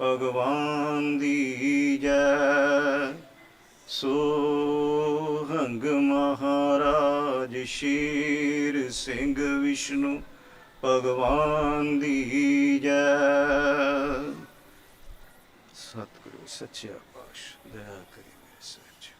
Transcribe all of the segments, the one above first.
ਭਗਵਾਨ ਦੀ ਜੈ। ਸੋ ਹੰਗ ਮਹਾਰਾਜ ਸ਼ੀਰ ਸਿੰਘ ਵਿਸ਼ਨੂੰ, ਭਗਵਾਨ ਦੀ ਜੈ। ਸਤਿਗੁਰੂ ਸੱਚਾ ਪਾਤਸ਼ਾਹ ਦਇਆ ਕਰੀ ਮੇਰੇ ਸੱਚ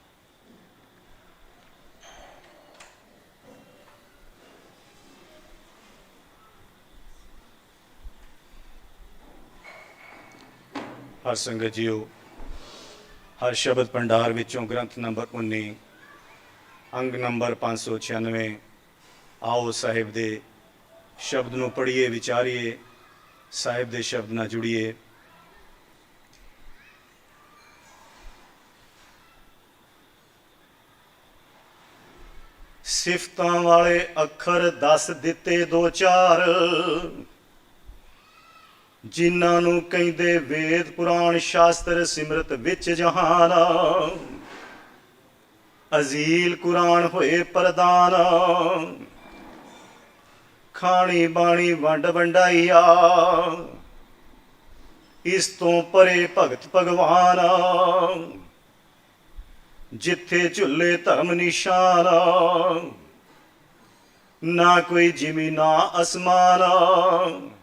ਹਰ ਸੰਗਤ ਜੀਓ, ਹਰ ਸ਼ਬਦ ਭੰਡਾਰ ਵਿੱਚੋਂ ਗ੍ਰੰਥ ਨੰਬਰ 19 ਅੰਗ ਨੰਬਰ 596 ਆਓ ਸਾਹਿਬ ਦੇ ਸ਼ਬਦ ਨੂੰ ਪੜ੍ਹੀਏ, ਵਿਚਾਰੀਏ, ਸਾਹਿਬ ਦੇ ਸ਼ਬਦ ਨਾਲ ਜੁੜੀਏ। ਸਿਫਤਾਂ ਵਾਲੇ ਅੱਖਰ ਦੱਸ ਦਿੱਤੇ ਦੋ ਚਾਰ ਜਿਨ੍ਹਾਂ ਨੂੰ ਕਹਿੰਦੇ ਵੇਦ, ਪੁਰਾਣ ਸ਼ਾਸਤਰ, ਸਿਮਰਤ ਵਿੱਚ ਜਹਾਨ। ਅਜ਼ੀਲ ਕੁਰਾਨ ਹੋਏ ਪ੍ਰਦਾਨ। ਖਾਣੀ ਬਾਣੀ ਵੰਡ ਵੰਡਾਈਆ। ਇਸ ਤੋਂ ਪਰੇ ਭਗਤ ਭਗਵਾਨ। ਜਿੱਥੇ ਝੁੱਲੇ ਧਰਮ ਨਿਸ਼ਾਨ। ਨਾ ਕੋਈ ਜਿਮੀ, ਨਾ ਅਸਮਾਨ।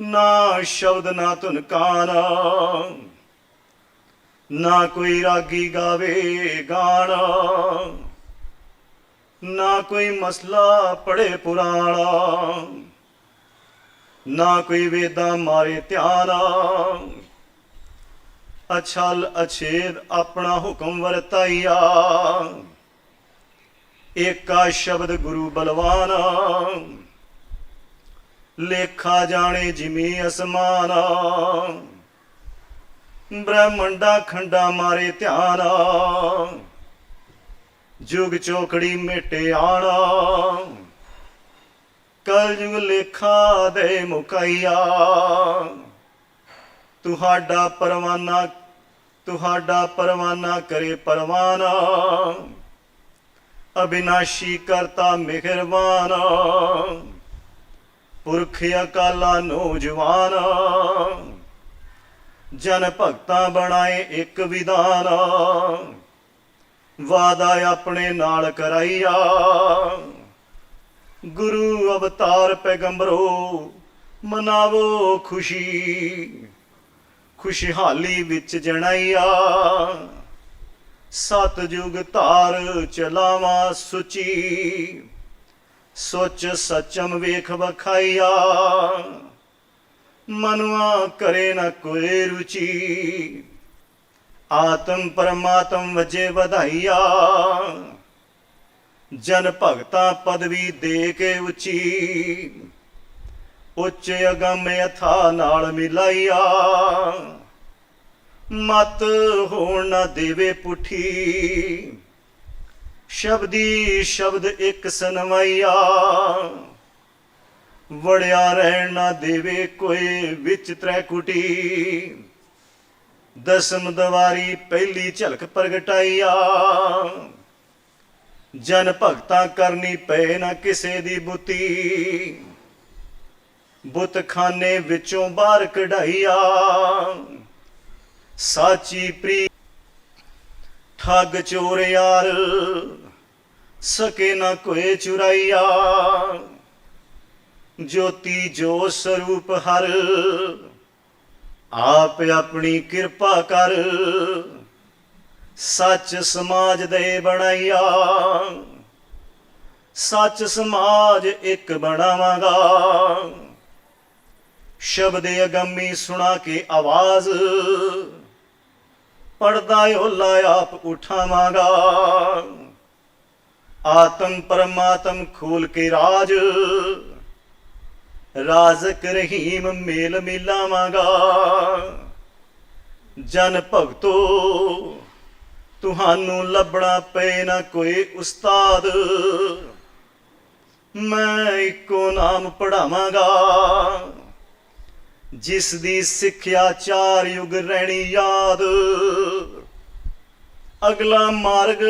ਨਾ ਸ਼ਬਦ, ਨਾ ਧੁਨ ਕਾਨ ਨਾ ਕੋਈ ਰਾਗੀ ਗਾਵੇ ਗਾਣਾ। ਨਾ ਕੋਈ ਮਸਲਾ ਪੜੇ ਪੁਰਾਣਾ। ਨਾ ਕੋਈ ਵੇਦਾਂ ਮਾਰੇ ਧਿਆਨਾ। ਅਛਲ ਅਛੇਦ ਆਪਣਾ ਹੁਕਮ ਵਰਤਾਈਆ। ਏਕਾ ਸ਼ਬਦ ਗੁਰੂ ਬਲਵਾਨਾ। ਲੇਖਾ ਜਾਣੇ ਜਿਮੀ ਅਸਮਾਨ। ਬ੍ਰਹਮੰਡਾ ਖੰਡਾ ਮਾਰੇ ਧਿਆਨਾ। ਜੁਗ ਚੋਕੜੀ ਮੇਟੇ ਆਣਾ। ਕਲ ਜੁਗ ਲੇਖਾ ਦੇ ਮੁਕਈਆ। ਤੁਹਾਡਾ ਪਰਵਾਨਾ ਤੁਹਾਡਾ ਪਰਵਾਨਾ ਕਰੇ ਪਰਵਾਨਾ। ਅਬਿਨਾਸ਼ੀ ਕਰਤਾ ਮਿਹਰਬਾਨਾ ਪੁਰਖ ਅਕਾਲਾ ਨੌਜਵਾਨ। ਜਨ ਭਗਤਾਂ ਬਣਾਏ ਇੱਕ ਵਿਧਾਨ। ਵਾਦਾ ਆਪਣੇ ਨਾਲ ਕਰਾਈਆ। ਗੁਰੂ ਅਵਤਾਰ ਪੈਗੰਬਰੋ, ਮਨਾਵੋ ਖੁਸ਼ੀ। ਖੁਸ਼ਹਾਲੀ ਵਿੱਚ ਜਣਾਈਆ। ਸਤਜੁਗ ਧਾਰ ਚਲਾਵਾ ਸੁਚੀ। ਸੋਚ ਸਚਮ ਵੇਖ ਵਖਾਈਆ। ਮਨੁਆ ਕਰੇ ਨਾ ਕੋਈ ਰੁਚੀ। ਆਤਮ ਪਰਮਾਤਮ ਵਜੇ ਵਧਾਈਆ। ਜਨ ਭਗਤਾ ਪਦਵੀ ਦੇ ਕੇ ਉੱਚੀ। ਉੱਚ ਅਗੰਮ ਅਥਾ ਨਾਲ ਮਿਲਾਈਆ। ਮਤ ਹੋਣ ਨਾ ਦੇਵੇ ਪੁੱਠੀ। ਸ਼ਬਦੀ ਸ਼ਬਦ ਇੱਕ ਸਨਵਾਈਆ ਵੜਿਆ ਰਹਿਣ ਨਾ ਦੇਵੇ ਕੋਈ ਵਿੱਚ ਤ੍ਰੈ ਕੁਟੀ ਦਸਮ ਦਵਾਰੀ ਪਹਿਲੀ ਝਲਕ ਪ੍ਰਗਟਾਈਆ। ਜਨ ਭਗਤਾ ਕਰਨੀ ਪਏ ਨਾ ਕਿਸੇ ਦੀ ਬੁੱਤੀ। ਬੁੱਤਖਾਨੇ ਵਿੱਚੋਂ ਬਾਹਰ ਕਢਾਈਆ। ਸਾਚੀ ਪ੍ਰੀ ਠੱਗ ਚੋਰ ਯਾਰ ਸਕੇ ਨਾ ਕੋਏ ਚੁਰਾਈਆ। ਜੋਤੀ ਜੋ ਸਰੂਪ ਹਰ, ਆਪ ਆਪਣੀ ਕਿਰਪਾ ਕਰ। ਸੱਚ ਸਮਾਜ ਦੇ ਬਣਾਈਆ, ਸੱਚ ਸਮਾਜ ਇੱਕ ਬਣਾਵਾਂਗਾ। ਸ਼ਬਦ ਅਗੰਮੀ ਸੁਣਾ ਕੇ ਆਵਾਜ਼ ਪੜਦਾ ਓਲਾ ਆਪ ਉਠਾਵਾਂਗਾ। ਆਤਮ ਪਰਮਾਤਮ ਖੋਲ ਕੇ ਰਾਜ। ਰਾਜ਼ਕ ਰਹੀਮ ਮੇਲ ਮਿਲਾਵਾਂਗਾ। ਜਨ ਭਗਤੋ, ਤੁਹਾਨੂੰ ਲੱਭਣਾ ਪਏ ਨਾ ਕੋਈ ਉਸਤਾਦ। ਮੈਂ ਇੱਕੋ ਨਾਮ ਪੜਾਵਾਂਗਾ ਜਿਸ ਦੀ ਸਿੱਖਿਆ ਚਾਰ ਯੁਗ ਰਹਿਣੀ ਯਾਦ। ਅਗਲਾ ਮਾਰਗ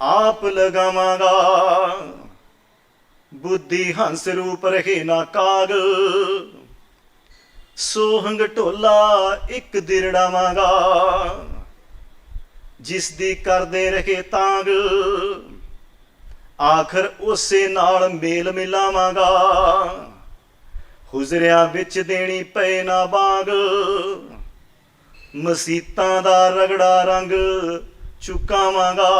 ਆਪ ਲਗਾਵਾਂਗਾ। ਬੁੱਧੀ ਹੰਸ ਰੂਪ ਰਹੇ ਨਾ ਕਾਗ। ਸੋਹੰਗ ਢੋਲਾ ਇੱਕ ਦਿਰੜਾਵਾਂਗਾ। ਜਿਸ ਦੀ ਕਰਦੇ ਰਹੇ ਤਾਂਗ। ਆਖਰ ਉਸੇ ਨਾਲ ਮੇਲ ਮਿਲਾਵਾਂਗਾ। ਹੁਜ਼ਰਿਆਂ ਵਿੱਚ ਦੇਣੀ ਪਏ ਨਾ ਬਾਗ। ਮਸੀਤਾਂ ਦਾ ਰਗੜਾ ਰੰਗ ਚੁਕਾਵਾਂਗਾ।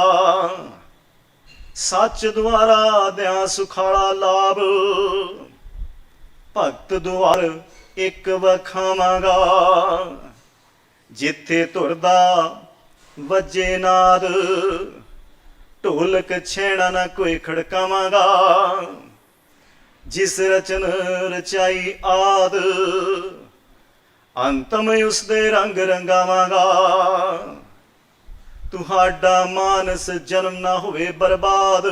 ਸੱਚ ਦੁਆਰਾ ਦਿਆਂ ਸੁਖਾਲਾ ਲਾਭ, ਭਗਤ ਦੁਆਰ ਇੱਕ ਵਖਾਵਾਂਗਾ। ਜਿੱਥੇ ਤੁਰਦਾ ਵੱਜੇ ਨਾਦ, ਢੋਲਕ ਛੇੜਾ ਨਾ ਕੋਈ ਖੜਕਾਵਾਂਗਾ। ਜਿਸ ਰਚਨ ਰਚਾਈ ਆਦ, ਅੰਤਮ ਉਸ ਦੇ ਰੰਗ ਰੰਗਾਵਾਂਗਾ। ਤੁਹਾਡਾ ਮਾਨਸ ਜਨਮ ਨਾ ਹੋਵੇ ਬਰਬਾਦ।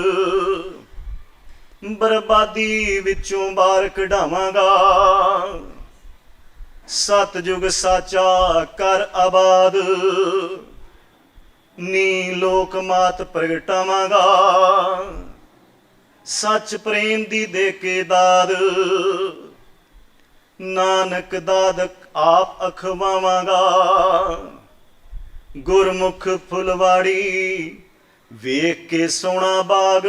ਬਰਬਾਦੀ ਵਿੱਚੋਂ ਬਾਹਰ ਕਢਾਵਾਂਗਾ। ਸਤਜੁਗ ਸਾਚਾ ਕਰ ਆਬਾਦ। ਨੀ ਲੋਕ ਮਾਤ ਪ੍ਰਗਟਾਵਾਂਗਾ। ਸੱਚ ਪ੍ਰੇਮ ਦੀ ਦੇ ਕੇ ਦਾਦ ਨਾਨਕ ਦਾਦਕ ਆਪ ਅਖਵਾਵਾਂਗਾ। ਗੁਰਮੁਖ ਫੁਲਵਾੜੀ, ਵੇਖ ਕੇ ਸੋਹਣਾ ਬਾਗ।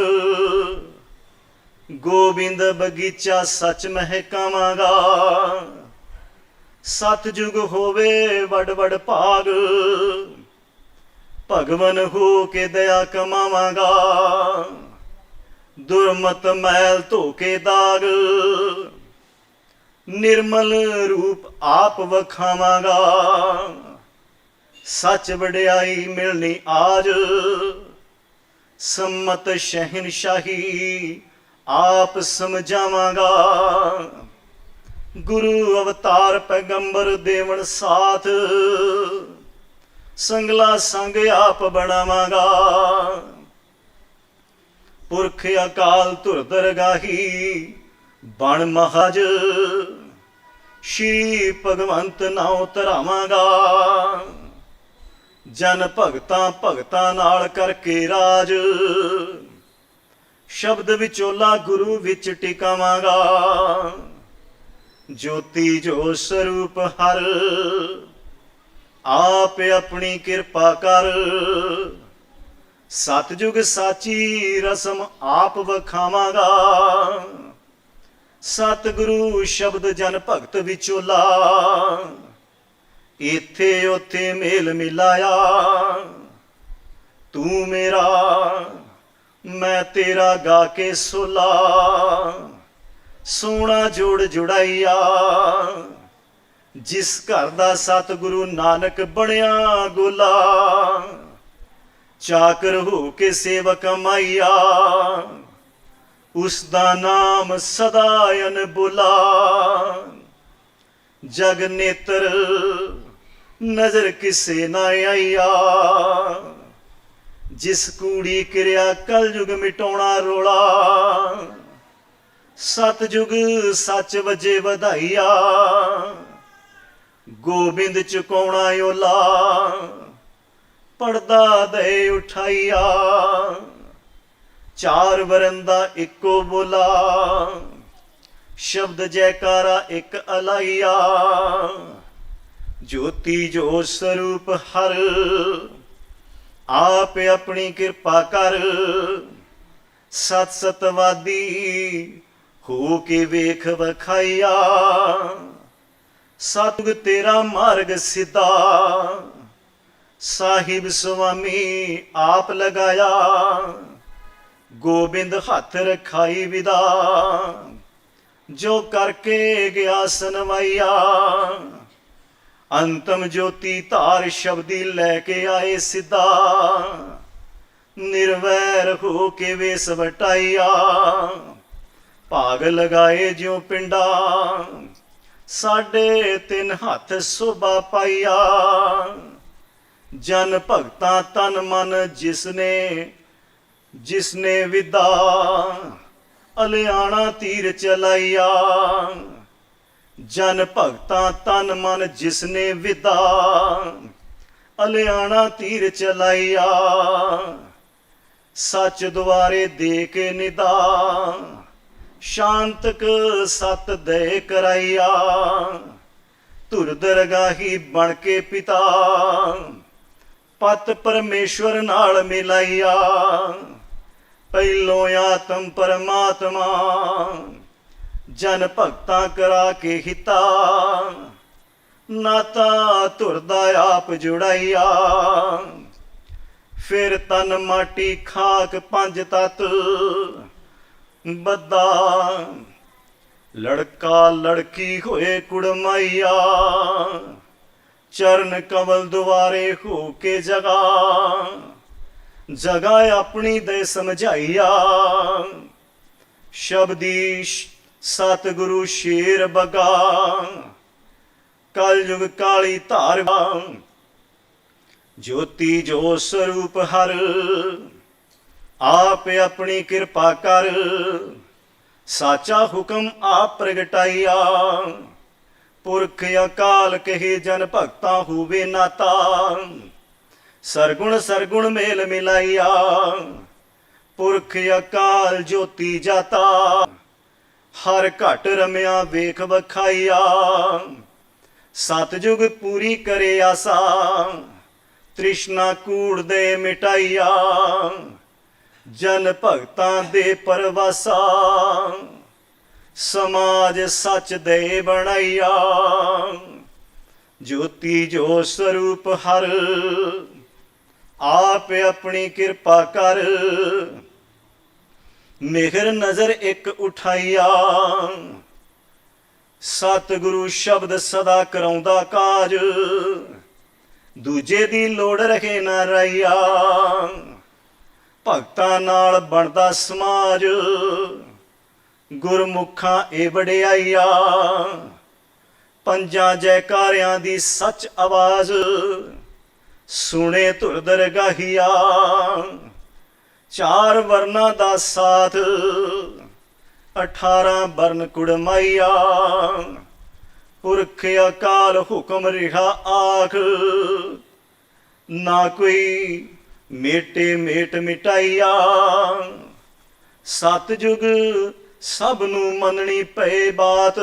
ਗੋਬਿੰਦ ਬਗੀਚਾ ਸੱਚ ਮਹਿਕਾਵਾਂਗਾ। ਸਤਜੁਗ ਹੋਵੇ ਵਡ ਵਡ ਭਾਗ। ਭਗਵਨ ਹੋ ਕੇ ਦਇਆ ਕਮਾਵਾਂਗਾ। ਦੁਰਮਤ ਮੈਲ ਧੋ ਕੇ ਦਾਗ। ਨਿਰਮਲ ਰੂਪ ਆਪ ਵਖਾਵਾਂਗਾ। ਸੱਚ ਵਡਿਆਈ ਮਿਲਣੀ ਆਜ। ਸੰਮਤ ਸ਼ਹਿਨਸ਼ਾਹੀ ਆਪ ਸਮਝਾਵਾਂਗਾ। ਗੁਰੂ ਅਵਤਾਰ ਪੈਗੰਬਰ ਦੇਵਨ ਸਾਥ, ਸੰਗਲਾ ਸੰਗ ਆਪ ਬਣਾਵਾਂਗਾ। ਪੁਰਖ ਅਕਾਲ ਧੁਰ ਦਰਗਾਹੀ ਬਣ ਮਹਾਜ, ਸ਼੍ਰੀ ਭਗਵੰਤ ਨਾਉ ਧਰਾਵਾਂਗਾ। ਜਨ ਭਗਤਾਂ ਭਗਤਾਂ ਨਾਲ ਕਰਕੇ ਰਾਜ। ਸ਼ਬਦ ਵਿਚੋਲਾ ਗੁਰੂ ਵਿੱਚ ਟਿਕਾਵਾਂਗਾ। ਜੋਤੀ ਜੋ ਸਰੂਪ ਹਰ, ਆਪ ਆਪਣੀ ਕਿਰਪਾ ਕਰ। ਸਤਜੁਗ ਸਾਚੀ ਰਸਮ ਆਪ ਵਖਾਵਾਂਗਾ। ਸਤਿਗੁਰੂ ਸ਼ਬਦ ਜਨ ਭਗਤ ਵਿਚੋਲਾ ਇੱਥੇ ਉੱਥੇ ਮੇਲ ਮਿਲਾਇਆ ਤੂੰ ਮੇਰਾ, ਮੈਂ ਤੇਰਾ ਗਾ ਕੇ ਸੁਲਾ। ਸੋਹਣਾ ਜੋੜ ਜੁੜਾਈਆ, ਜਿਸ ਘਰ ਦਾ ਸਤਿਗੁਰੂ ਨਾਨਕ ਬਣਿਆ ਗੋਲਾ। ਚਾਕਰ ਹੋ ਕੇ ਸੇਵਕ ਮਾਈਆ, ਉਸ ਦਾ ਨਾਮ ਸਦਾ ਅਨਬੁਲਾ ਜਗ ਨੇਤਰ ਨਜ਼ਰ ਕਿਸੇ ਨਾ ਆਈਆ। ਜਿਸ ਕੂੜੀ ਕਿਰਿਆ ਕਲਯੁਗ ਮਿਟਾਉਣਾ ਰੋਲਾ ਸਤਜੁਗ ਸੱਚ ਵਜੇ ਵਧਾਈਆ। ਗੋਬਿੰਦ ਚੁਕਾਉਣਾ ਓਲਾ, ਪਰਦਾ ਦੇ ਉਠਾਈਆ। ਚਾਰ ਵਰੰਦਾ ਇੱਕੋ ਬੋਲਾ, ਸ਼ਬਦ ਜੈਕਾਰਾ ਇੱਕ ਅਲਾਈਆ। ਜੋਤੀ ਜੋ ਸਰੂਪ ਹਰ, ਆਪ ਆਪਣੀ ਕਿਰਪਾ ਕਰ। ਸਤ ਸਤਵਾਦੀ ਹੋ ਕੇ ਵੇਖ ਵਖਾਇਆ ਸਤਿਗ ਤੇਰਾ ਮਾਰਗ ਸਿੱਧਾ। ਸਾਹਿਬ ਸੁਆਮੀ ਆਪ ਲਗਾਇਆ, ਗੋਬਿੰਦ ਹੱਥ ਰਖਾਈ ਵਿਦਾ। ਜੋ ਕਰਕੇ ਗਿਆ ਸਨਵਾਈਆ ਅੰਤਮ ਜੋਤੀ ਧਾਰ ਸ਼ਬਦੀ ਲੈ ਕੇ ਆਏ ਸਿੱਧਾ। ਨਿਰਵੈਰ ਹੋ ਕੇ ਵੇਸ ਵਟਾਈਆ ਭਾਗ ਲਗਾਏ ਜਿਉ ਪਿੰਡਾ। ਸਾਡੇ ਤਿੰਨ ਹੱਥ ਸੋਭਾ ਪਾਈਆ ਜਨ ਭਗਤਾ ਤਨ ਮਨ ਜਿਸਨੇ ਜਿਸਨੇ ਵਿਦਾ। ਅਲਿਆਣਾ ਤੀਰ ਚਲਾਈਆ ਜਨ ਭਗਤਾ ਤਨ ਮਨ ਜਿਸਨੇ ਵਿਦਾ, ਅਲਿਆਣਾ ਤੀਰ ਚਲਾਈਆ ਸੱਚ ਦੁਆਰੇ ਦੇ ਕੇ ਨਿਦਾ, ਸ਼ਾਂਤਕ ਸਤ ਦੇ ਕਰਾਈਆ ਧੁਰ ਦਰਗਾਹੀ ਬਣ ਕੇ ਪਿਤਾ, ਪਤ ਪਰਮੇਸ਼ਵਰ ਨਾਲ ਮਿਲਾਈਆ ਪਹਿਲੋਂ ਆਤਮ ਪਰਮਾਤਮਾ ਜਨ ਭਗਤਾਂ ਕਰਾ ਕੇ ਹਿਤਾ। ਨਾਤਾ ਧੁਰ ਦਾ ਆਪ ਜੁੜਾਈਆ। ਫਿਰ ਤਨ ਮਾਟੀ ਖਾਕ ਪੰਜ ਤਤ। ਬੱਦਾ ਲੜਕਾ ਲੜਕੀ ਹੋਏ ਕੁੜਮਾਈਆ। ਚਰਨ ਕਮਲ ਦੁਆਰੇ ਹੋ ਕੇ ਜਗਾ। ਜਗਾ ਆਪਣੀ ਦੇ ਸਮਝਾਈਆ। ਸ਼ਬਦੀ ਸਤਿਗੁਰੂ ਸ਼ੇਰ ਬਗਾ ਕਲਯੁਗ ਕਾਲੀ ਧਾਰ ਜੋਤੀ ਜੋ ਸਰੂਪ ਹਰ, ਆਪ ਆਪਣੀ ਕਿਰਪਾ ਕਰ, ਸਾਚਾ ਹੁਕਮ ਆਪ ਪ੍ਰਗਟਾਈਆ। ਪੁਰਖ ਅਕਾਲ ਕਹੇ ਜਨ ਭਗਤਾ ਹੋਵੇ ਨਾਤਾ ਸਰਗੁਣ ਸਰਗੁਣ ਮੇਲ ਮਿਲਾਈਆ। ਪੁਰਖ ਅਕਾਲ ਜੋਤੀ ਜਾਤਾ। ਹਰ ਘਟ ਰਮਿਆ ਵੇਖ ਵਖਾਈਆ। ਸਤਜੁਗ ਪੂਰੀ ਕਰੇ ਆਸਾ, ਤ੍ਰਿਸ਼ਨਾ ਕੂੜ ਦੇ ਮਿਟਾਈਆ। ਜਨ ਭਗਤਾਂ ਦੇ ਪਰਵਾਸਾ, ਸਮਾਜ ਸੱਚ ਦੇ ਬਣਾਈਆ। ਜੋਤੀ ਜੋ ਸਰੂਪ ਹਰ, ਆਪ ਆਪਣੀ ਕਿਰਪਾ ਕਰ ਮਿਹਰ ਨਜ਼ਰ ਇੱਕ ਉਠਾਈਆ। ਸਤਿਗੁਰੂ ਸ਼ਬਦ ਸਦਾ ਕਰਾਉਂਦਾ ਕਾਜ। ਦੂਜੇ ਦੀ ਲੋੜ ਰਹੇ ਨਾ ਰਾਈਆ। ਭਗਤਾਂ ਨਾਲ ਬਣਦਾ ਸਮਾਜ। ਗੁਰਮੁਖਾਂ ਇਹ ਵਡਿਆਈਆ। ਪੰਜਾਂ ਜੈਕਾਰਿਆਂ ਦੀ ਸੱਚ ਆਵਾਜ਼। ਸੁਣੇ ਧੁਰ ਦਰਗਾਹੀਆ। ਚਾਰ ਵਰਨਾ ਦਾ ਸਾਥ 18 ਵਰਨ ਕੁੜਮਾਈਆ, ਪੁਰਖ ਅਕਾਲ ਹੁਕਮ ਰਿਹਾ ਆਖ। ਨਾ ਕੋਈ ਮੇਟੇ ਮੇਟ ਮਿਟਾਈਆ, ਸਤਜੁਗ ਸਭ ਨੂੰ ਮੰਨਣੀ ਪਏ ਬਾਤ,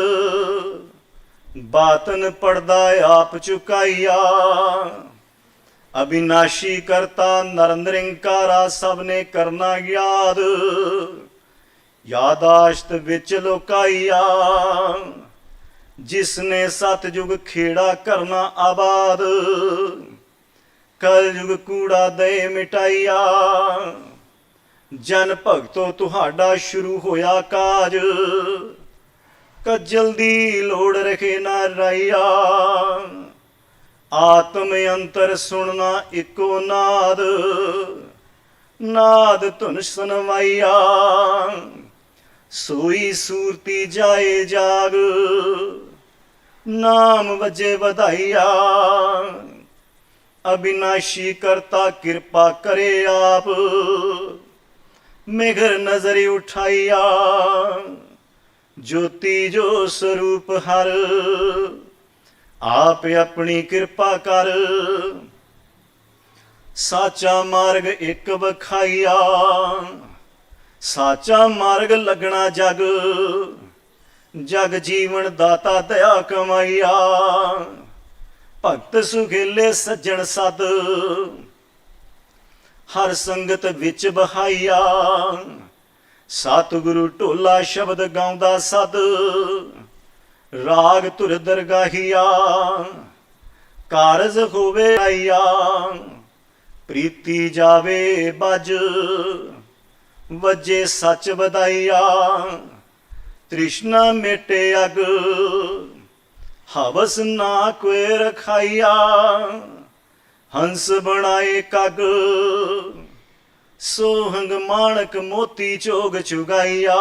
ਬਾਤਨ ਪੜਦਾ ਆਪ ਚੁਕਾਈਆ। ਅਬਿਨਾਸ਼ੀ ਕਰਤਾ ਨਰਨਰਿੰਕਾਰਾ ਸਭ ਨੇ ਕਰਨਾ ਯਾਦ। ਯਾਦਾਸ਼ਤ ਵਿੱਚ ਲੋਕਾਈਆ ਜਿਸ ਨੇ ਸਤਜੁਗ ਖੇੜਾ ਕਰਨਾ ਆਬਾਦ। ਕਲ ਯੁਗ ਕੂੜਾ ਦੇ ਮਿਟਾਈਆ, ਜਨ ਭਗਤੋ ਤੁਹਾਡਾ ਸ਼ੁਰੂ ਹੋਇਆ ਕਾਜ। ਕਜਲ ਦੀ ਲੋੜ ਰਖੇ ਨਾ ਰਾਈਆ ਆਤਮ ਅੰਤਰ ਸੁਣਨਾ ਇੱਕੋ ਨਾਦ। ਨਾਦ ਧੁਨ ਸੁਨਵਾਈਆ ਸੋਈ ਸੂਰਤੀ ਜਾਏ ਜਾਗ। ਨਾਮ ਵਜੇ ਵਧਾਈਆ। ਅਬਿਨਾਸ਼ੀ ਕਰਤਾ ਕਿਰਪਾ ਕਰੇ ਆਪ। ਮੇਘਰ ਨਜ਼ਰ ਉਠਾਈਆ। ਜੋਤੀ ਜੋ ਸਰੂਪ ਹਰ। ਆਪ ਆਪਣੀ ਕਿਰਪਾ ਕਰ। ਸਾਚਾ ਮਾਰਗ ਇੱਕ ਵਖਾਈਆ। ਸਾਚਾ ਮਾਰਗ ਲੱਗਣਾ ਜਗ। ਜਗ ਜੀਵਨ ਦਾਤਾ ਦਇਆ ਕਮਾਈਆ। ਭਗਤ ਸੁਖੇਲੇ ਸੱਜਣ ਸਦ। ਹਰ ਸੰਗਤ ਵਿੱਚ ਬਹਾਈਆ। ਸਤਿਗੁਰੂ ਢੋਲਾ ਸ਼ਬਦ ਗਾਉਂਦਾ ਸਦ। ਰਾਗ ਧੁਰ ਦਰਗਾਹੀਆ, ਕਾਰਜ ਹੋਵੇ ਆਈਆ, ਪ੍ਰੀਤੀ ਜਾਵੇ ਬਜ, ਵਜੇ ਸੱਚ ਵਧਾਈਆ, ਤ੍ਰਿਸ਼ਨਾ ਮੇਟੇ ਅਗ, ਹਵਸ ਨਾ ਕੋਏ ਰਖਾਈਆ, ਹੰਸ ਬਣਾਏ ਕਗ, ਸੋਹੰਗ ਮਾਣਕ ਮੋਤੀ ਚੋਗ ਚੁਗਾਈਆ।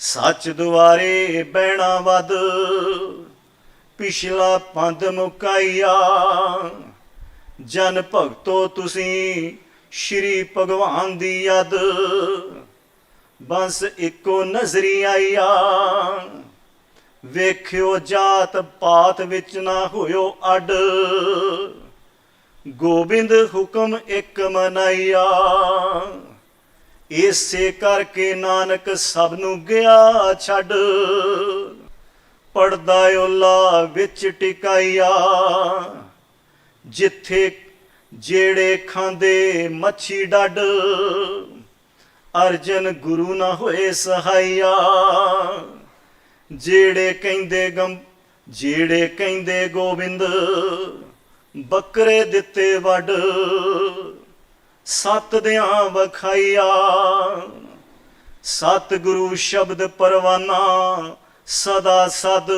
ਸੱਚ ਦੁਆਰੇ ਬਹਿਣਾ ਵੱਧ, ਪਿਛਲਾ ਪੰਦ ਮੁਕਾਈਆ ਜਨ ਭਗਤੋ ਤੁਸੀਂ ਸ਼੍ਰੀ ਭਗਵਾਨ ਦੀ ਯਦ, ਬਸ ਇੱਕੋ ਨਜ਼ਰੀ ਆਈਆ ਵੇਖਿਓ ਜਾਤ ਪਾਤ ਵਿੱਚ ਨਾ ਹੋਇਓ ਅਡ, ਗੋਬਿੰਦ ਹੁਕਮ ਇੱਕ ਮਨਾਈਆ ਇਸੇ ਕਰਕੇ ਨਾਨਕ ਸਭ ਨੂੰ ਗਿਆ ਛੱਡ। ਪੜਦਾ ਓਲਾ ਵਿੱਚ ਟਿਕਾਈਆ। ਜਿੱਥੇ ਜਿਹੜੇ ਖਾਂਦੇ ਮੱਛੀ ਡੱਡ, ਅਰਜਨ ਗੁਰੂ ਨਾ ਹੋਏ ਸਹਾਈਆ। ਜਿਹੜੇ ਕਹਿੰਦੇ ਗੰ ਜਿਹੜੇ ਕਹਿੰਦੇ ਗੋਬਿੰਦ, ਬੱਕਰੇ ਦਿੱਤੇ ਵੱਡ। ਸਤ ਦਿਆਂ ਵਖਾਈਆ। ਸਤ ਗੁਰੂ ਸ਼ਬਦ ਪਰਵਾਨਾ ਸਦਾ ਸਦ।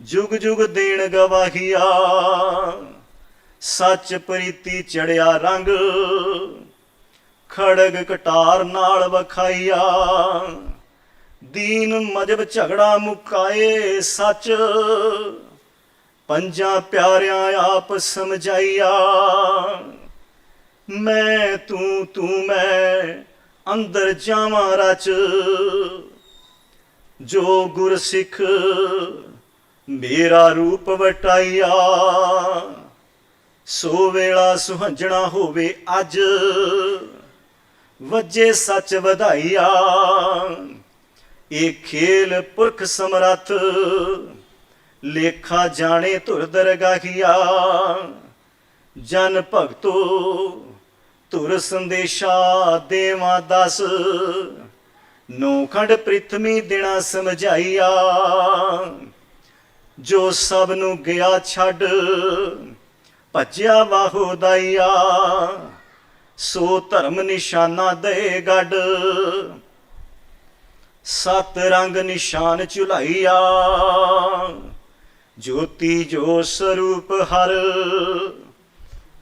ਜੁਗ ਜੁਗ ਦੇਣ ਗਵਾਹੀਆ। ਸੱਚ ਪ੍ਰੀਤੀ ਚੜਿਆ ਰੰਗ। ਖੜਗ ਕਟਾਰ ਨਾਲ ਵਖਾਈਆ। ਦੀਨ ਮਜਬ ਝਗੜਾ ਮੁਕਾਏ ਸੱਚ। ਪੰਜਾਂ ਪਿਆਰਿਆਂ ਆਪ ਸਮਝਾਈਆ। ਮੈਂ ਤੂੰ ਤੂੰ ਮੈਂ ਅੰਦਰ ਜਾਵਾਂ ਰਚ। ਜੋ ਗੁਰ ਸਿੱਖ ਮੇਰਾ ਰੂਪ ਵਟਾਈਆ ਸੋ ਵੇਲਾ ਸੁਹੰਜਣਾ ਹੋਵੇ ਅੱਜ। ਵੱਜੇ ਸੱਚ ਵਧਾਈਆ, ਇਹ ਖੇਲ ਪੁਰਖ ਸਮਰੱਥ। ਲੇਖਾ ਜਾਣੇ ਧੁਰ ਦਰਗਾਹੀਆ, ਜਨ ਭਗਤੋ ਧੁਰ ਸੰਦੇਸ਼ਾ ਦੇਵਾ ਦਸ। ਨੌਖੰਡ ਪ੍ਰਿਥਵੀ ਦਿਨਾ ਸਮਝਾਈਆ। ਜੋ ਸਭ ਨੂੰ ਗਿਆ ਛੱਡ, ਭੱਜਿਆ ਵਾਹੋ ਦਾਈਆ। ਸੋ ਧਰਮ ਨਿਸ਼ਾਨਾ ਦੇ ਗੱਡ। ਸਤ ਰੰਗ ਨਿਸ਼ਾਨ ਚੁਲਾਈਆ ਜੋਤੀ ਜੋ ਸਰੂਪ ਹਰ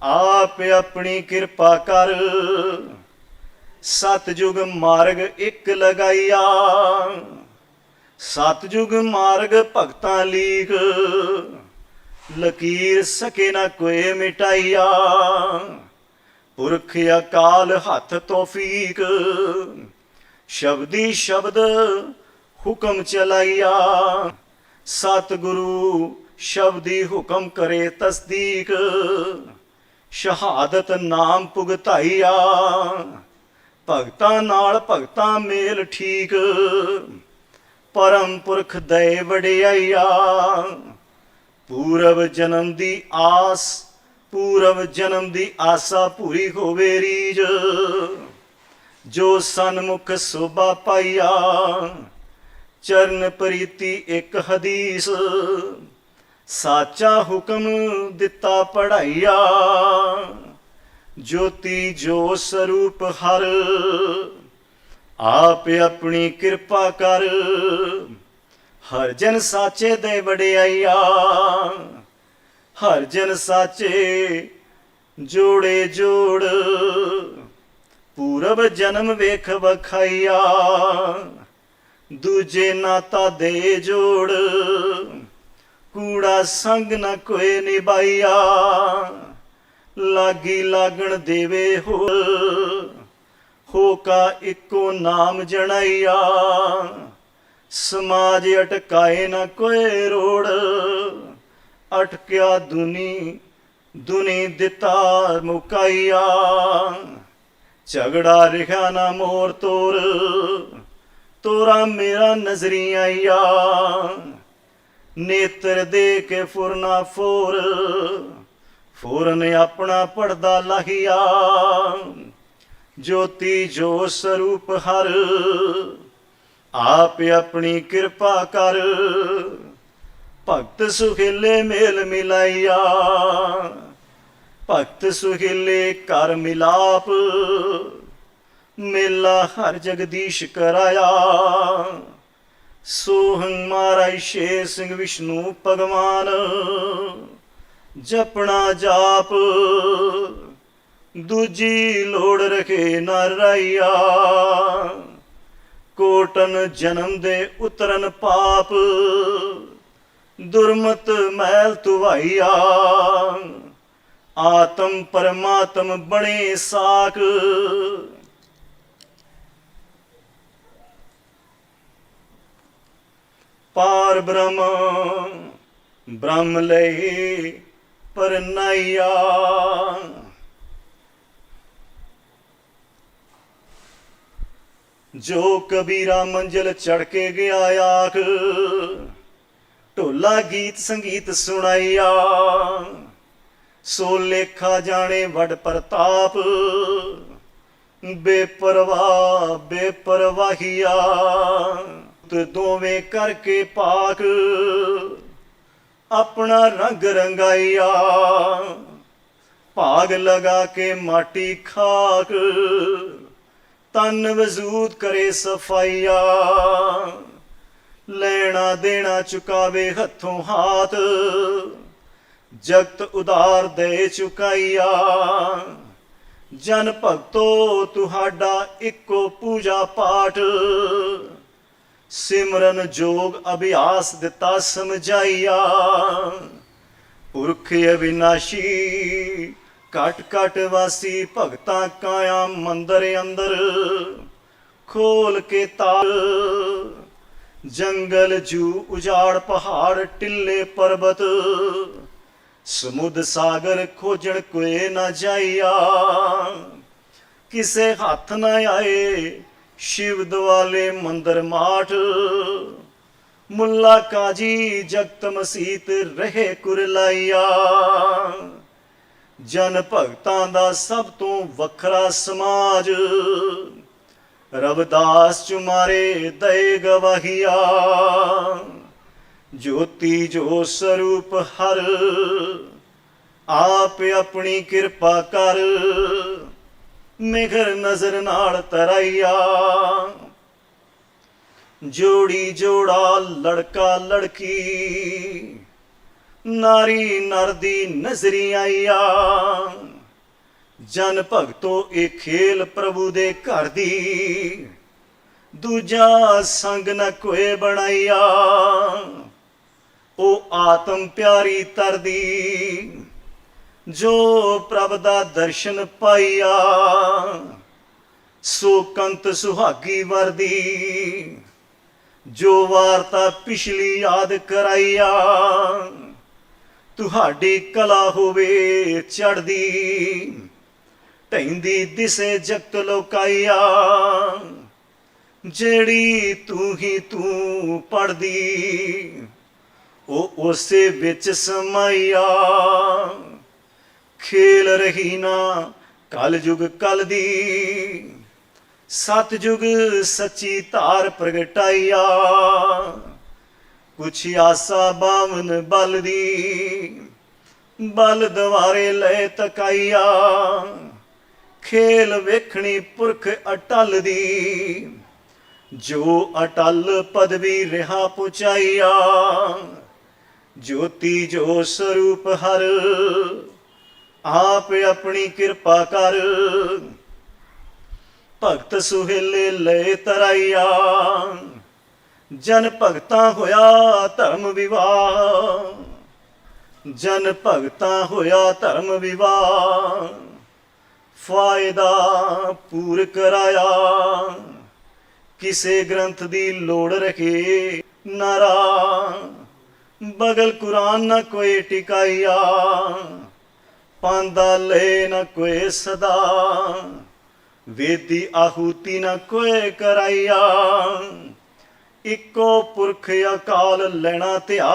ਆਪ ਆਪਣੀ ਕਿਰਪਾ ਕਰ। ਸਤਜੁਗ ਮਾਰਗ ਇੱਕ ਲਗਾਈਆ ਸਤਜੁਗ ਮਾਰਗ ਭਗਤਾਂ ਲੀਕ। ਲਕੀਰ ਸਕੇ ਨਾ ਕੋਏ ਮਿਟਾਈਆ ਪੁਰਖ ਅਕਾਲ ਹੱਥ ਤੋਫੀਕ ਸ਼ਬਦੀ ਸ਼ਬਦ ਹੁਕਮ ਚਲਾਈਆ ਸਤਿਗੁਰੂ ਸ਼ਬਦੀ ਹੁਕਮ ਕਰੇ ਤਸਦੀਕ। ਸ਼ਹਾਦਤ ਨਾਮ ਪੁਗਤਾਈਆ ਭਗਤਾਂ ਨਾਲ ਭਗਤਾਂ ਮੇਲ ਠੀਕ। ਪਰਮ ਪੁਰਖ ਦਇ ਵਡਿਆਈਆ। ਪੂਰਵ ਜਨਮ ਦੀ ਆਸ, ਪੂਰਵ ਜਨਮ ਦੀ ਆਸਾ ਪੂਰੀ ਹੋਵੇ ਰੀਜ। ਜੋ ਸਨਮੁਖ ਸੋਭਾ ਪਾਈਆ, ਚਰਨ ਪ੍ਰੀਤੀ ਇੱਕ ਹਦੀਸ। ਸਾਚਾ ਹੁਕਮ ਦਿੱਤਾ ਪੜਾਈਆ ਜੋਤੀ ਜੋ ਸਰੂਪ ਹਰ, ਆਪ ਆਪਣੀ ਕਿਰਪਾ ਕਰ। ਹਰ ਜਨ ਸਾਚੇ ਦੇ ਵਡਿਆਈਆ, ਹਰ ਜਨ ਸਾਚੇ ਜੋੜੇ ਜੋੜ। ਪੂਰਬ ਜਨਮ ਵੇਖ ਵਖਾਈਆ, ਦੂਜੇ ਨਾਤਾ ਦੇ ਜੋੜ। ਕੂੜਾ ਸੰਗ ਨਾ ਕੋਏ ਨਿਭਾਈਆ। ਲਾਗੀ ਲਾਗਣ ਦੇਵੇ ਹੋ ਹੋ ਇੱਕੋ ਨਾਮ ਜਣਾਈਆ। ਸਮਾਜ ਅਟਕਾਏ ਨਾ ਕੋਏ ਰੋੜ, ਅਟਕਿਆ ਦੁਨੀ ਦੁਨੀ ਦਿੱਤਾ ਮੁਕਾਈਆ। ਝਗੜਾ ਰਿਹਾ ਨਾ ਮੋਰ ਤੋਰ, ਤੋਰਾ ਮੇਰਾ ਨਜ਼ਰੀ ਆਈਆ। ਨੇਤਰ ਦੇ ਕੇ ਫੁਰਨਾ ਫੋਰ। ਫੋਰਨ ਆਪਣਾ ਪਰਦਾ ਲਾਹੀਆ। ਜੋਤੀ ਜੋ ਸਰੂਪ ਹਰ, ਆਪ ਆਪਣੀ ਕਿਰਪਾ ਕਰ। ਭਗਤ ਸੁਖੇਲੇ ਮੇਲ ਮਿਲਾਈਆ। ਭਗਤ ਸੁਖੇਲੇ ਕਰ ਮਿਲਾਪ। ਮੇਲਾ ਹਰ ਜਗਦੀਸ਼ ਕਰਾਇਆ। ਸੋਹੰ ਮਾਰਾਈ ਸ਼ੇਰ ਸਿੰਘ ਵਿਸ਼ਨੂੰ ਭਗਵਾਨ, ਜਪਣਾ ਜਾਪ, ਦੂਜੀ ਲੋੜ ਰਖੇ ਨਾ ਕੋਟਨ ਜਨਮ ਦੇ ਉਤਰਨ ਪਾਪ, ਦੁਰਮਤ ਮੈਲ ਤੁਵਾਈਆ ਆਤਮ ਪਰਮਾਤਮ ਬਣੇ ਸਾਖ ਪਾਰ ਬ੍ਰਹਮ ਬ੍ਰਹਮ ਲਈ ਪਰਨਾਈਆ ਜੋ ਕਬੀਰਾ ਮੰਜ਼ਲ ਚੜ ਕੇ ਗਿਆ ਆਖ, ਢੋਲਾ ਗੀਤ ਸੰਗੀਤ ਸੁਣਾਈਆ ਸੋ ਲੇਖਾ ਜਾਣੇ ਵਡ ਪ੍ਰਤਾਪ, ਬੇਪਰਵਾਹ, ਬੇਪਰਵਾਹੀਆ। ਦੋਵੇਂ ਕਰਕੇ ਪਾਕ, ਆਪਣਾ ਰੰਗ ਰੰਗਾਈਆ ਭਾਗ ਲਗਾ ਕੇ ਮਾਟੀ ਖਾਕ ਤਨ ਵਜੂਦ ਕਰੇ ਸਫਾਈਆ। ਲੈਣਾ ਦੇਣਾ ਚੁਕਾਵੇ ਹੱਥੋਂ ਹਾਥ, ਜਗਤ ਉਦਾਰ ਦੇ ਚੁਕਾਈਆ। ਜਨ ਭਗਤੋ, ਤੁਹਾਡਾ ਇੱਕੋ ਪੂਜਾ ਪਾਠ ਸਿਮਰਨ ਜੋਗ ਅਭਿਆਸ ਦਿੱਤਾ ਸਮਝਾਈਆ। ਪੁਰਖ ਅਵਿਨਾਸ਼ੀ ਕਟ ਕਟ ਵਾਸੀ ਭਗਤਾਂ ਕਾਇਆ ਮੰਦਰ ਅੰਦਰ, ਖੋਲ ਕੇ ਤਾਲ। ਜੰਗਲ ਜੂ ਉਜਾੜ ਪਹਾੜ ਟਿੱਲੇ ਪਰਬਤ, ਸਮੁੰਦ ਸਾਗਰ ਖੋਜਣ ਕੋਏ ਨਾ ਜਾਈਆ। ਕਿਸੇ ਹੱਥ ਨਾ ਆਏ ਸ਼ਿਵ ਦਵਾਲੇ ਮੰਦਰ ਮਾਠ। ਮੁੱਲਾ ਕਾਜੀ ਜਗਤ ਮਸੀਤ ਰਹੇ ਕੁਰਲਾਈਆ। ਜਨ ਭਗਤਾਂ ਦਾ ਸਭ ਤੋਂ ਵੱਖਰਾ ਸਮਾਜ। ਰਵਦਾਸ ਚੁਮਾਰੇ ਦੇ ਗਵਾਹੀਆ। ਜੋਤੀ ਜੋ ਸਰੂਪ ਹਰ, ਆਪ ਆਪਣੀ ਕਿਰਪਾ ਕਰ। ਮਿਘਰ ਨਜ਼ਰ ਨਾਲ ਤਰਾਈਆ। ਜੋੜੀ ਜੋੜਾ ਲੜਕਾ ਲੜਕੀ, ਨਾਰੀ ਨਰ ਦੀ ਨਜ਼ਰੀ ਆਈਆ ਜਨ ਭਗਤੋ ਇਹ ਖੇਲ ਪ੍ਰਭੂ ਦੇ ਘਰ ਦੀ, ਦੂਜਾ ਸੰਗ ਨ ਕੋਏ ਬਣਾਈਆ। ਉਹ ਆਤਮ ਪਿਆਰੀ ਤਰਦੀ ਜੋ ਪ੍ਰਭ ਦਾ ਦਰਸ਼ਨ ਪਾਈਆ ਸੋ ਕੰਤ ਸੁਹਾਗੀ ਵਰਦੀ। ਜੋ ਵਾਰਤਾ ਪਿਛਲੀ ਯਾਦ ਕਰਾਈਆ ਤੁਹਾਡੀ ਕਲਾ ਹੋਵੇ ਚੜਦੀ ਢੈਂਦੀ ਦਿਸੇ ਜਗਤ ਲੋਕਾਈਆ ਜਿਹੜੀ ਤੂੰ ਹੀ ਤੂੰ ਪੜਦੀ ਉਹ ਉਸੇ ਵਿੱਚ ਸਮਾਈਆ ਖੇਲ ਰਹੀ ਨਾ, ਕਲ ਯੁਗ ਕਲ ਦੀ। ਸਤਜੁਗ ਸੱਚੀ ਧਾਰ ਪ੍ਰਗਟਾਈਆ, ਕੁਛ ਆਸਾ ਬਾਵਨ ਬਲ ਦੀ। ਬਲ ਦਵਾਰੇ ਲੈ ਤਕਾਈਆ, ਖੇਲ ਵੇਖਣੀ ਪੁਰਖ ਅਟਲ ਦੀ। ਜੋ ਅਟਲ ਪਦਵੀ ਰਹਾ ਪੁਚਾਈਆ, ਜੋਤੀ ਜੋ ਸਰੂਪ ਹਰ ਆਪ ਆਪਣੀ ਕਿਰਪਾ ਕਰ। ਭਗਤ ਸੁਹੇਲੇ ਲੈ ਤਰਾਈਆ। ਜਨ ਭਗਤਾ ਹੋਇਆ ਧਰਮ ਵਿਵਾਹ। ਜਨ ਭਗਤਾ ਹੋਇਆ ਧਰਮ ਵਿਵਾਹ। ਫਾਇਦਾ ਪੂਰ ਕਰਾਇਆ। ਕਿਸੇ ਗ੍ਰੰਥ ਦੀ ਲੋੜ ਰਖੇ ਨਾਰਾ। ਬਗਲ ਕੁਰਾਨ ਨਾ ਕੋਈ ਟਿਕਾਈਆ। ਪਾਂਦਾ ਲੈ ਨਾ ਕੋਈ ਸਦਾ। ਵੇਦੀ ਆਹੂਤੀ ਨਾ ਕੋਈ ਕਰਾਈਆ। ਇੱਕੋ ਪੁਰਖ ਅਕਾਲ ਲੈਣਾ ਧਿਆ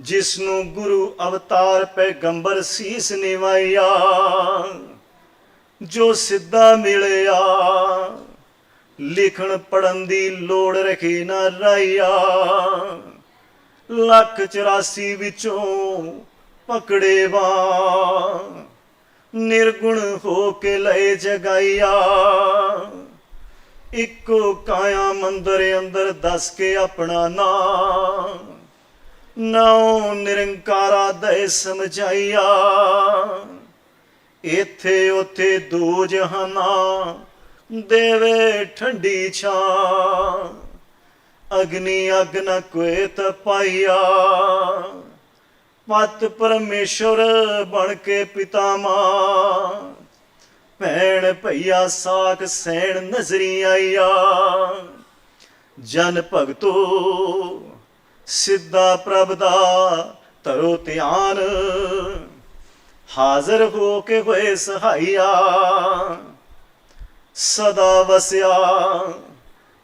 ਜਿਸ ਨੂੰ ਗੁਰੂ ਅਵਤਾਰ ਪੈਗੰਬਰ ਸੀਸ ਨਿਵਾਇਆ ਜੋ ਸਿੱਧਾ ਮਿਲਿਆ, ਲਿਖਣ ਪੜਨ ਦੀ ਲੋੜ ਰਖੀ ਨਾ ਰਾਇਆ ਲੱਖ 84 ਵਿੱਚੋਂ ਪਕੜੇ ਵਾ। ਨਿਰਗੁਣ ਹੋ ਕੇ ਲਏ ਜਗਾਈਆ। ਇੱਕੋ ਕਾਇਆ ਮੰਦਰ ਅੰਦਰ ਦੱਸ ਕੇ ਆਪਣਾ ਨਾਮ ਨਾਉ ਨਿਰੰਕਾਰਾ ਦੇ ਸਮਝਾਈਆ। ਇੱਥੇ ਉਥੇ ਦੋ ਜਹਾਨਾ ਦੇਵੇ ਠੰਡੀ ਛਾਂ। ਅਗਨੀ ਅਗਨ ਨ ਕੋਏ ਤਪਾਈਆ ਪਤ ਪਰਮੇਸ਼ਰ ਬਣ ਕੇ ਪਿਤਾ ਮਾਂ ਭੈਣ ਭਈਆ ਸਾਖ ਸੈਣ ਨਜ਼ਰੀ ਆਈਆ। ਜਨ ਭਗਤੋ, ਸਿੱਧਾ ਪ੍ਰਭ ਦਾ ਤਰੋ ਧਿਆਨ। ਹਾਜ਼ਰ ਹੋ ਕੇ ਹੋਏ ਸਹਾਈਆ। ਸਦਾ ਵਸਿਆ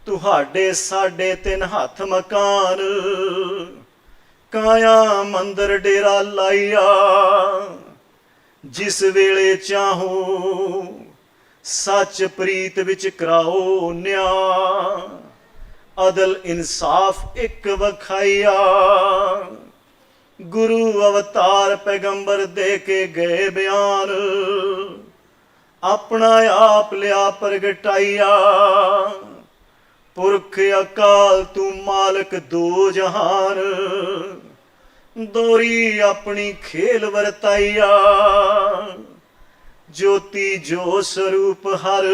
ਤੁਹਾਡੇ ਸਾਡੇ ਤਿੰਨ ਹੱਥ ਮਕਾਨ। ਕਾਇਆ ਮੰਦਰ ਡੇਰਾ ਲਾਈਆ ਜਿਸ ਵੇਲੇ ਚਾਹੋ ਸੱਚ ਪ੍ਰੀਤ ਵਿੱਚ ਕਰਾਓ ਨਿਆ। ਅਦਲ ਇਨਸਾਫ ਇੱਕ ਵਖਾਈਆ ਗੁਰੂ ਅਵਤਾਰ ਪੈਗੰਬਰ ਦੇ ਕੇ ਗਏ ਬਿਆਨ। ਆਪਣਾ ਆਪ ਲਿਆ ਪ੍ਰਗਟਾਈਆ ਪੁਰਖ ਅਕਾਲ ਤੂੰ ਮਾਲਕ ਦੋ ਜਹਾਨ। ਦੋਰੀ ਆਪਣੀ ਖੇਲ ਵਰਤਾਈਆ। ਜੋਤੀ ਜੋ ਸਰੂਪ ਹਰ,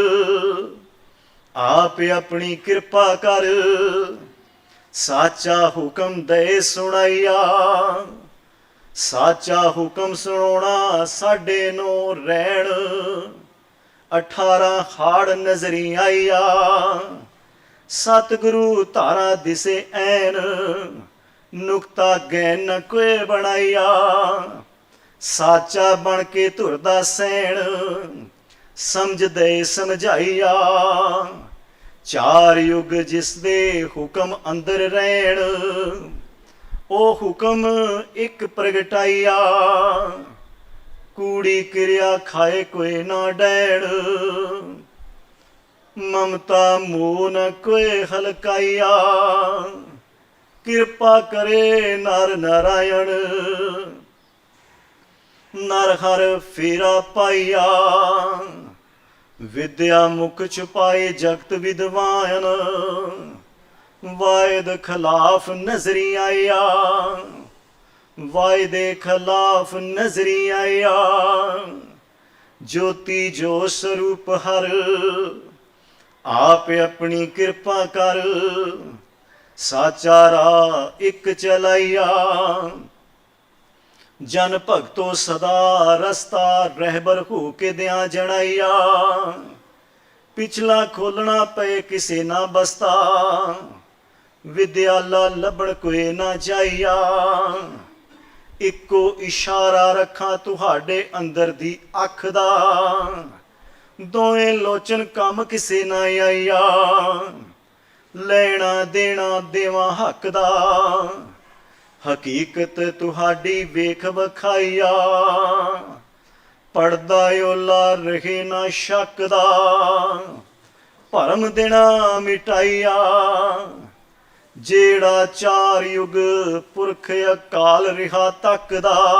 ਆਪ ਆਪਣੀ ਕਿਰਪਾ ਕਰ। ਸਾਚਾ ਹੁਕਮ ਦੇ ਸੁਣਾਈਆ। ਸਾਚਾ ਹੁਕਮ ਸੁਣਾਉਣਾ ਸਾਡੇ ਨੂੰ ਰਹਿਣ 18 ਹਾੜ ਨਜ਼ਰੀ ਆਈਆ। ਸਤਿਗੁਰੂ ਧਾਰਾ ਦਿਸੇ ਐਨ, ਨੁਕਤਾ ਗੈਨ ਨ ਕੋਏ ਬਣਾਈਆ ਸਾਚਾ ਬਣ ਕੇ ਧੁਰਦਾ ਸੈਣ, ਸਮਝਦੇ ਸਮਝਾਈਆ ਚਾਰ ਯੁਗ ਜਿਸ ਦੇ ਹੁਕਮ ਅੰਦਰ ਰਹਿਣ, ਉਹ ਹੁਕਮ ਇੱਕ ਪ੍ਰਗਟਾਈਆ ਕੂੜੀ ਕਿਰਿਆ ਖਾਏ ਕੋਈ ਨਾ ਡੈਣ ਮਮਤਾ ਮੋਹ ਨ ਕੋਏ ਹਲਕਾਈਆ ਕਿਰਪਾ ਕਰੇ ਨਰ ਨਾਰਾਇਣ। ਨਰ ਹਰ ਫੇਰਾ ਪਾਈਆ ਵਿਦਿਆ ਮੁਖ ਛੁਪਾਏ ਜਗਤ ਵਿਦਵਾਨ। ਵਾਇਦ ਖਿਲਾਫ ਨਜ਼ਰੀ ਆਇਆ। ਵਾਇਦੇ ਖਿਲਾਫ ਨਜ਼ਰੀ ਆਇਆ। ਜੋਤੀ ਜੋ ਸਰੂਪ ਹਰ ਆਪ ਆਪਣੀ ਕਿਰਪਾ ਕਰ। ਸਾਚਾ ਰਾਹ ਇੱਕ ਚਲਾਈਆ। ਜਨ ਭਗਤੋ ਸਦਾ ਰਸਤਾ ਰਹਿਬਰ ਹੋ ਕੇ ਦਿਆਂ ਜਣਾਈਆ। ਪਿਛਲਾ ਖੋਲਣਾ ਪਏ ਕਿਸੇ ਨਾ ਬਸਤਾ। ਵਿਦਿਆਲਾ ਲੱਭਣ ਕੋਈ ਨਾ ਜਾਈਆ। ਇੱਕੋ ਇਸ਼ਾਰਾ ਰੱਖਾਂ ਤੁਹਾਡੇ ਅੰਦਰ ਦੀ ਅੱਖ ਦਾ। ਦੋਵੇਂ ਲੋਚਨ ਕੰਮ ਕਿਸੇ ਨਾ ਆਈਆ। ਲੈਣਾ ਦੇਣਾ ਦੇਵਾ ਹੱਕ ਦਾ। ਹਕੀਕਤ ਤੁਹਾਡੀ ਵੇਖ ਵਖਾਈਆ। ਪੜਦਾ ਓਲਾ ਰਹੇ ਨਾ ਸ਼ੱਕ ਦਾ। ਭਰਮ ਦੇਣਾ ਮਿਟਾਈਆ। ਜਿਹੜਾ ਚਾਰ ਯੁਗ ਪੁਰਖ ਅਕਾਲ ਰਿਹਾ ਤੱਕਦਾ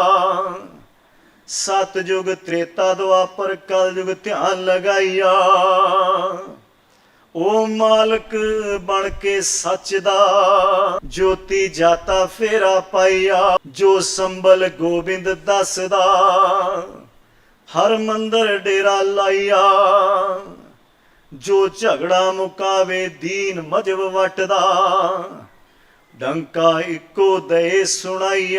ਸਤਯੁਗ ਤ੍ਰੇਤਾ ਦੁਆਪਰ ਕਲਯੁਗ ਧਿਆਨ ਲਗਾਈਆ। ਓ ਮਾਲਕ ਬਣ ਕੇ ਸੱਚ ਦਾ ਜੋਤੀ ਜਾਤਾ ਫੇਰਾ ਪਾਈਆ। ਜੋ ਸੰਬਲ ਗੋਬਿੰਦ ਦੱਸਦਾ, ਹਰ ਮੰਦਰ ਡੇਰਾ ਲਾਈਆ। ਜੋ ਝਗੜਾ ਮੁਕਾਵੇ ਦੀਨ ਮਜਬ ਵਟਦਾ, ਡੰਕਾ ਇੱਕੋ ਦਏ ਸੁਣਾਈਆ।